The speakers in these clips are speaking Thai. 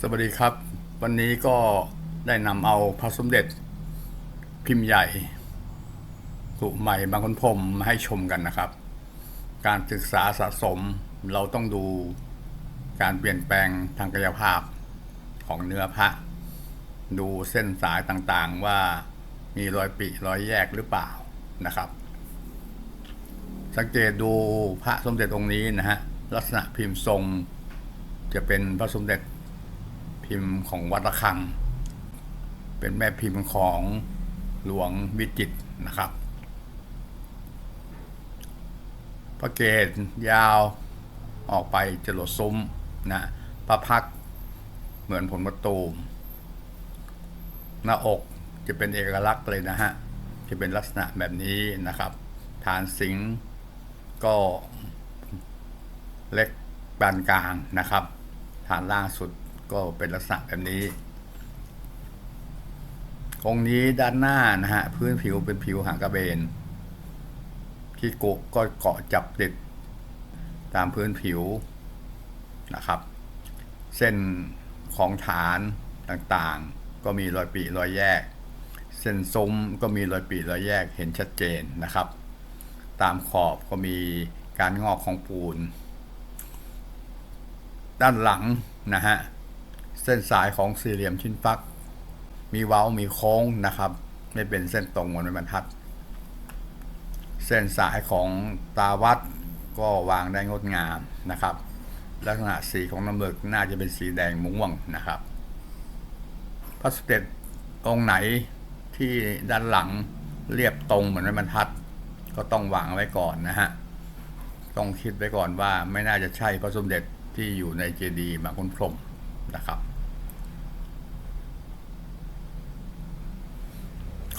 สวัสดีครับ วันนี้ก็ได้นำเอาพระสมเด็จพิมพ์ใหญ่สุใหม่บางคนพรมมาให้ชมกันนะครับ การศึกษาสะสมเราต้องดูการเปลี่ยนแปลงทางกายภาพของเนื้อพระ ดูเส้นสายต่างๆว่ามีรอยปริรอยแยกหรือเปล่านะครับ สังเกตดูพระสมเด็จองค์นี้นะฮะลักษณะพิมพ์ทรง จะเป็นพระสมเด็จ พิมพ์ของวัดระฆัง เป็นแม่พิมพ์ของหลวงวิจิตนะครับ พระเกศยาวออกไปจรดซุ้มนะพระพักเหมือนผลมะตูม หน้าอกจะเป็นเอกลักษณ์เลยนะฮะ จะเป็นลักษณะแบบนี้นะครับ ฐานสิงก็เล็กปานกลางนะครับ ฐานล่างสุด ก็เป็นลักษณะแบบนี้องค์นี้ด้านหน้านะฮะ พื้นผิวเป็นผิวหางกระเบนที่กุก็เกาะจับติดตามพื้นผิวนะครับ เส้นของฐานต่างๆ ก็มีรอยปริรอยแยก เส้นซุ้มก็มีรอยปริรอยแยกเห็นชัดเจนนะครับ ตามขอบก็มีการงอกของปูน ด้านหลังนะฮะ เส้นสายของสี่เหลี่ยมชิ้นฟัก มีเว้ามีโค้งนะครับ ไม่เป็นเส้นตรงเหมือนบรรทัด เส้นสายของตาวัดก็วางได้งดงามนะครับ ลักษณะสีของน้ำหมึกน่าจะเป็นสีแดงม่วงนะครับพระสเด็จองค์ไหนที่ด้านหลังเรียบตรงเหมือนไม้บรรทัด ก็ต้องวางไว้ก่อนนะฮะต้องคิดไว้ก่อนว่าไม่น่าจะใช่พระสมเด็จที่อยู่ในเจดีย์บางคนพรม นะครับ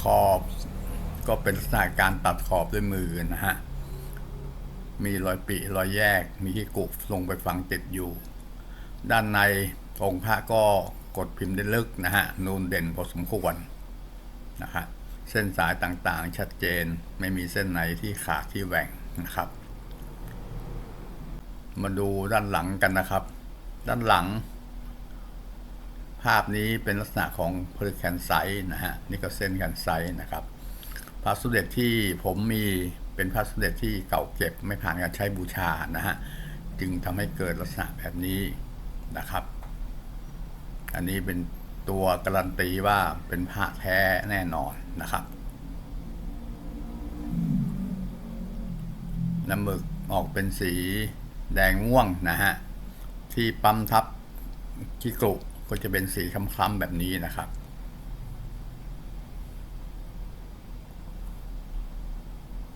ขอบก็เป็นลักษณะการตัดขอบด้วยมือนะฮะ มีรอยปริรอยแยก มีที่กุลงไปฝังติดอยู่ ด้านในองค์พระก็กดพิมพ์ได้ลึกนะฮะ นูนเด่นพอสมควรนะฮะ เส้นสายต่างๆ ชัดเจน ไม่มีเส้นไหนที่ขาดที่แหว่งนะครับ มาดูด้านหลังกันนะครับ ด้านหลัง ภาพนี้เป็นลักษณะของเพลิแคนไซนะฮะนี่ก็เส้นแคนไซนะครับพระสมเด็จที่ผมมีเป็นพระสมเด็จที่เก่าเก็บไม่ผ่านการใช้บูชานะฮะจึงทำให้เกิดลักษณะแบบนี้นะครับ อันนี้เป็นตัวการันตีว่าเป็นพระแท้แน่นอนนะครับน้ำหมึกออกเป็นสีแดงม่วงนะฮะที่ปั๊มทับที่กรุ ก็จะเป็นสีคล้ำๆแบบนี้นะครับ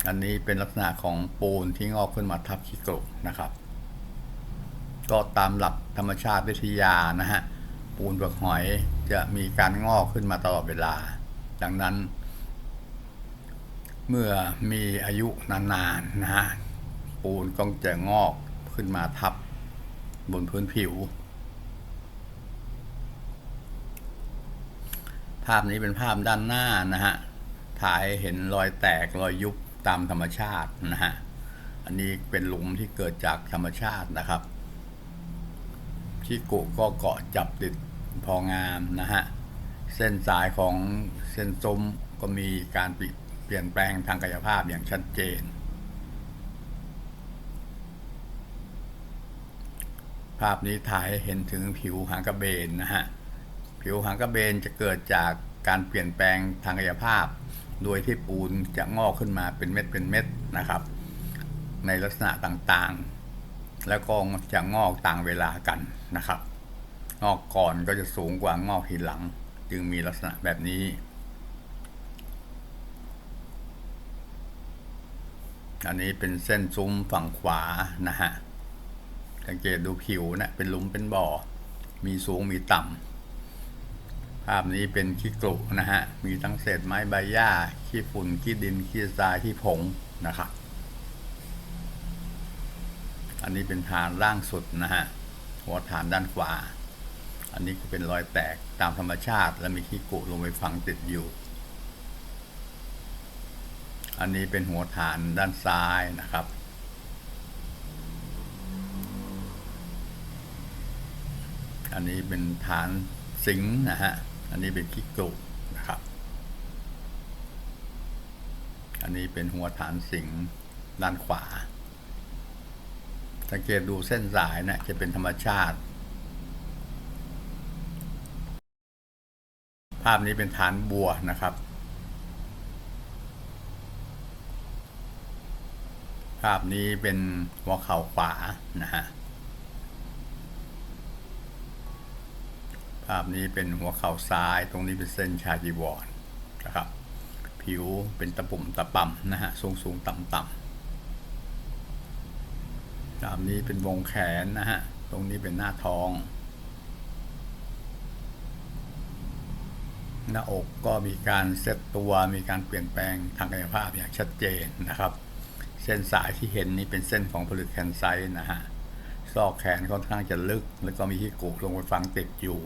อันนี้เป็นลักษณะของปูนที่งอกขึ้นมาทับขี้กรุนะครับ ก็ตามหลักธรรมชาติวิทยานะฮะ ปูนเปลือกหอยจะมีการงอกขึ้นมาตลอดเวลา ดังนั้น เมื่อมีอายุนานๆนะฮะ ปูนก็จะงอกขึ้นมาทับบนพื้นผิว ภาพนี้เป็นภาพด้านหน้านะฮะ ถ่ายเห็นรอยแตกรอยยุบตามธรรมชาตินะฮะ อันนี้เป็นหลุมที่เกิดจากธรรมชาตินะครับ ที่กุก็เกาะจับติดพองามนะฮะ เส้นสายของเส้นซุ้มก็มีการเปลี่ยนแปลงทางกายภาพอย่างชัดเจน ภาพนี้ถ่ายให้เห็นถึงผิวหางกระเบนนะฮะ ผิวหางกระเบนจะเกิดจากการเปลี่ยนแปลงทางกายภาพ โดยที่ปูนจะงอกขึ้นมาเป็นเม็ดเป็นเม็ดนะครับ ในลักษณะต่างๆ แล้วก็จะงอกต่างเวลากันนะครับ งอกก่อนก็จะสูงกว่างอกทีหลัง จึงมีลักษณะแบบนี้อันนี้เป็นเส้นซุ้มฝั่งขวานะฮะสังเกตดูผิวนะเป็นหลุมเป็นบ่อ มีสูงมีต่ำ ภาพนี้เป็นขี้กรุนะฮะ มีทั้งเศษไม้ใบหญ้า ขี้ฝุ่น ขี้ดิน ขี้ทราย ขี้ผงนะครับ อันนี้เป็นฐานล่างสุดนะฮะ หัวฐานด้านขวา อันนี้ก็เป็นรอยแตกตามธรรมชาติ และมีขี้กุลงไปฝังติดอยู่ อันนี้เป็นหัวฐานด้านซ้ายนะครับอัอันนี้เป็นฐานสิงห์นะฮะ อันนี้เป็นขี้กรุนะครับ อันนี้เป็นหัวฐานสิงด้านขวา สังเกตดูเส้นสายนะจะเป็นธรรมชาติ ภาพนี้เป็นฐานบัวนะครับ ภาพนี้เป็นหัวเข่าขวานะฮะ ภาพนี้เป็นหัวเข่าซ้าย ตรงนี้เป็นเส้นชาจีวรนะครับ ผิวเป็นตะปุ่มตะป่ำนะฮะสูงสูงต่ำต่ำภาพนี้เป็นวงแขนนะฮะ ตรงนี้เป็นหน้าท้อง หน้าอกก็มีการเซตตัวมีการเปลี่ยนแปลงทางกายภาพอย่างชัดเจนนะครับ เส้นสายที่เห็นนี่เป็นเส้นของผลึกแขนไซนะฮะซอกแขนค่อนข้างจะลึก แล้วก็มีที่กุลงไปฝังติดอยู่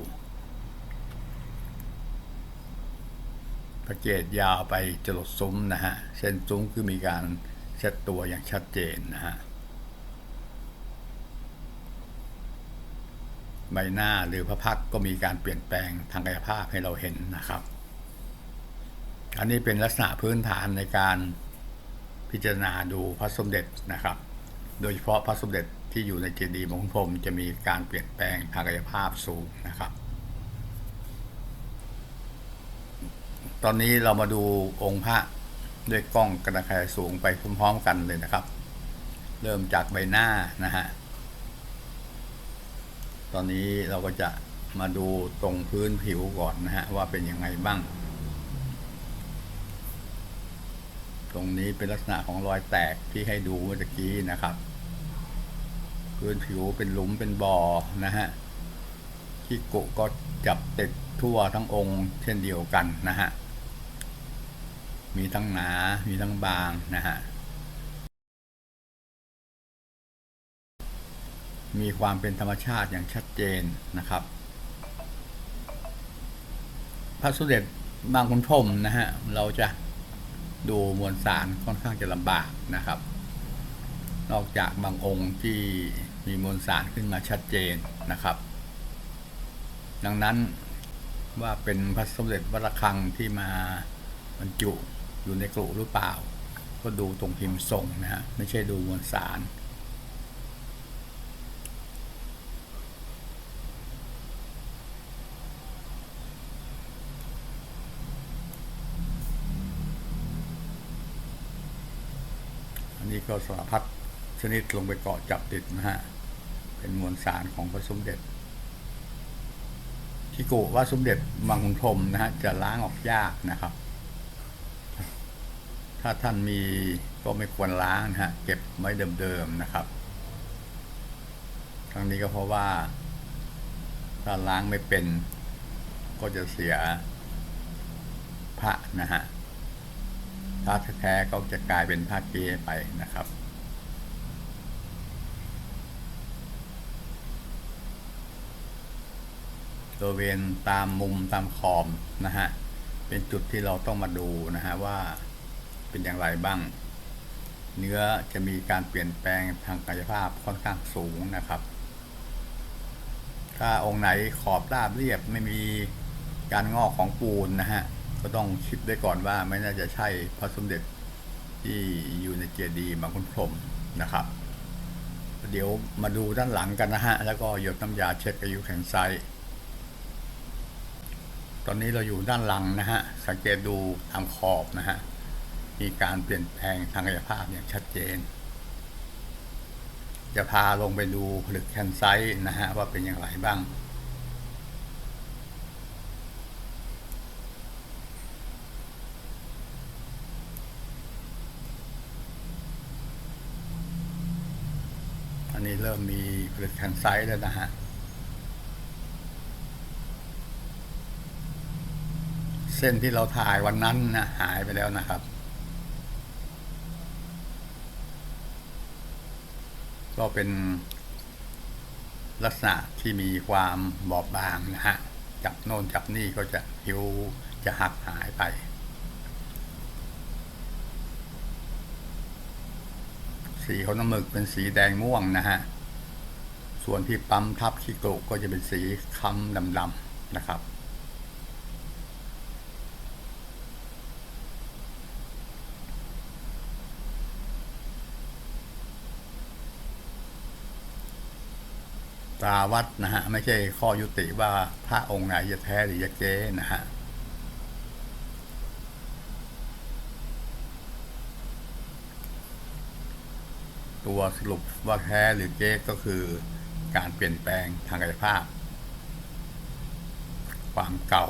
พระเกตยาวไปจรดซุ้มนะฮะ เส้นซุ้มคือมีการเซตตัวอย่างชัดเจนนะฮะ ใบหน้าหรือพระพักก็มีการเปลี่ยนแปลงทางกายภาพให้เราเห็นนะครับ อันนี้เป็นลักษณะพื้นฐานในการพิจารณาดูพระสมเด็จนะครับ โดยเฉพาะพระสมเด็จที่อยู่ในเจดีย์มงคลพรมจะมีการเปลี่ยนแปลงทางกายภาพสูงนะครับ ตอนนี้เรามาดูองค์พระด้วยกล้องกระดาษขายสูงไปพร้อมๆกันเลยนะครับ เริ่มจากใบหน้านะฮะ ตอนนี้เราก็จะมาดูตรงพื้นผิวก่อนนะฮะ ว่าเป็นยังไงบ้าง ตรงนี้เป็นลักษณะของรอยแตกที่ให้ดูเมื่อกี้นะครับ พื้นผิวเป็นหลุมเป็นบ่อนะฮะที่กุก็จับติด ทั่วทั้งองค์ เช่นเดียวกันนะฮะ มีทั้งหนา มีทั้งบางนะฮะ มีความเป็นธรรมชาติอย่างชัดเจนนะครับ พระสมเด็จบางคุณพรมนะฮะ เราจะดูมวลสารค่อนข้างจะลำบากนะครับ นอกจากบางองค์ที่มีมวลสารขึ้นมาชัดเจนนะครับ ดังนั้น ว่าเป็นพระสมเด็จวัดระฆังที่มาบรรจุอยู่ในกรุหรือเปล่า ก็ดูตรงพิมพ์ทรงนะฮะไม่ใช่ดูมวลสาร อันนี้ก็สารพัดชนิดลงไปเกาะจับติดนะฮะ เป็นมวลสารของพระสมเด็จ ที่โกว่าสมเด็จมังคุนพรมนะฮะจะล้างออกยากนะครับ ถ้าท่านมีก็ไม่ควรล้างนะฮะเก็บไว้เดิมๆนะครับครั้งนี้ก็เพราะว่า ถ้าล้างไม่เป็นก็จะเสียพระนะฮะพระแท้ๆก็จะกลายเป็นพระเกไปนะครับ บริเวณตามมุมตามขอบนะฮะ เป็นจุดที่เราต้องมาดูนะฮะว่าเป็นอย่างไรบ้าง เนื้อจะมีการเปลี่ยนแปลงทางกายภาพค่อนข้างสูงนะครับ ถ้าองค์ไหนขอบราบเรียบไม่มีการงอกของปูนนะฮะ ก็ต้องคิดไว้ก่อนว่าไม่น่าจะใช่พระสมเด็จที่อยู่ในเจดีย์บางคุณพรมนะครับ เดี๋ยวมาดูด้านหลังกันนะฮะ แล้วก็หยดน้ำยาเช็ดอายุแขนซ้าย ตอนนี้เราอยู่ด้านหลังนะฮะ สังเกตดูตามขอบนะฮะ มีการเปลี่ยนแปลงทางกายภาพอย่างชัดเจน จะพาลงไปดูผลึกแคนไซต์นะฮะ ว่าเป็นอย่างไรบ้าง อันนี้เริ่มมีผลึกแคนไซต์แล้วนะฮะ เส้นที่เราถ่ายวันนั้นนะหายไปแล้วนะครับ ก็เป็นลักษณะที่มีความบอบบางนะฮะ จับโน่นจับนี่ก็จะผิวจะหักหายไป สีของน้ำหมึกเป็นสีแดงม่วงนะฮะ ส่วนที่ปั๊มทับขี้กรุก็จะเป็นสีค้ำดำๆนะครับ ตราวัดนะฮะ ไม่ใช่ข้อยุติว่าพระองค์ไหนจะแท้หรือจะเก๊นะฮะตัวสรุปว่าแท้หรือเก๊ก็คือการเปลี่ยนแปลงทางกายภาพ ความเก่า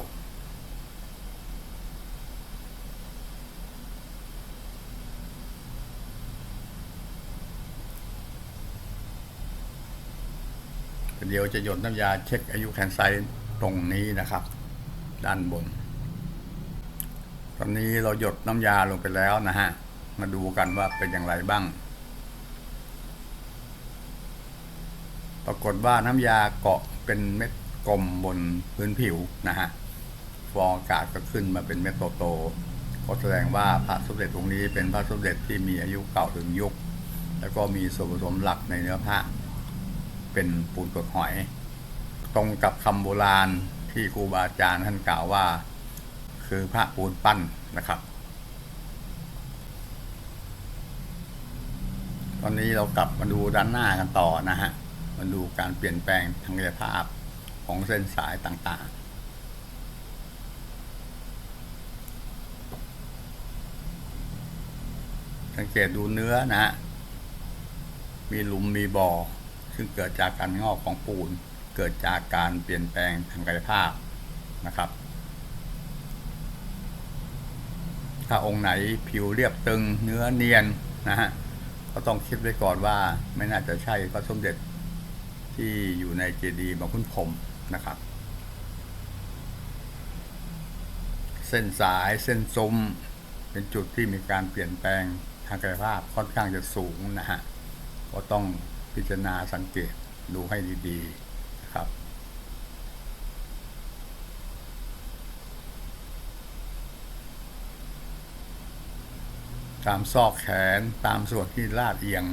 เดี๋ยวจะหยดน้ำยาเช็คอายุแคนไซตรงนี้นะครับ ด้านบน ตอนนี้เราหยดน้ำยาลงไปแล้วนะฮะ มาดูกันว่าเป็นอย่างไรบ้าง ปรากฏว่าน้ำยาเกาะเป็นเม็ดกลมบนพื้นผิวนะฮะ ฟองอากาศก็ขึ้นมาเป็นเม็ดโตๆก็แสดงว่าพระสมเด็จองค์นี้เป็นพระสมเด็จที่มีอายุเก่าถึงยุค แล้วก็มีส่วนผสมหลักในเนื้อพระ เป็นปูนเปลือกหอย ตรงกับคำโบราณที่ครูบาอาจารย์ท่านกล่าวว่า คือพระปูนปั้นนะครับ ตอนนี้เรากลับมาดูด้านหน้ากันต่อนะฮะมาดูการเปลี่ยนแปลงทางกายภาพของเส้นสายต่างๆสังเกตดูเนื้อนะฮะ มีหลุมมีบ่อ ซึ่งเกิดจากการงอกของปูน เกิดจากการเปลี่ยนแปลงทางกายภาพนะครับ ถ้าองค์ไหนผิวเรียบตึงเนื้อเนียนนะฮะก็ต้องคิดไว้ก่อนว่าไม่น่าจะใช่พระสมเด็จที่อยู่ในเจดีย์บางขุนพรมนะครับ เส้นสายเส้นซุ้มเป็นจุดที่มีการเปลี่ยนแปลงทางกายภาพค่อนข้างจะสูงนะฮะก็ต้อง พิจารณาสังเกตดูให้ดีๆนะครับ ตามซอกแขนตามส่วนที่ลาดเอียง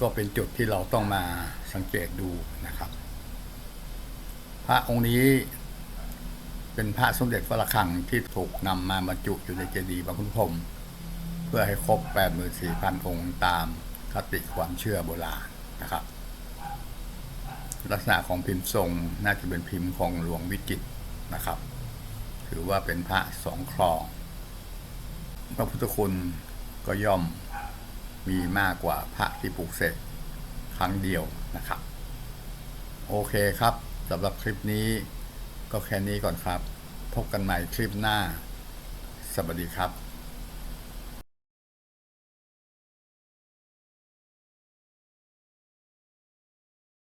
ก็เป็นจุดที่เราต้องมาสังเกตดูนะครับ พระองค์นี้เป็นพระสมเด็จพระระฆังที่ถูกนำมาบรรจุอยู่ในเจดีย์บางขุนพรมเพื่อให้ครบ 84,000 องค์ตาม คติความเชื่อโบราณนะครับ ลักษณะของพิมพ์ทรงน่าจะเป็นพิมพ์ของหลวงวิจิตรนะครับ ถือว่าเป็นพระสองคลอง พระพุทธคุณก็ย่อมมีมากกว่าพระที่ปลูกเสกครั้งเดียวนะครับ โอเคครับสำหรับคลิปนี้ก็แค่นี้ก่อนครับ พบกันใหม่คลิปหน้า สวัสดีครับ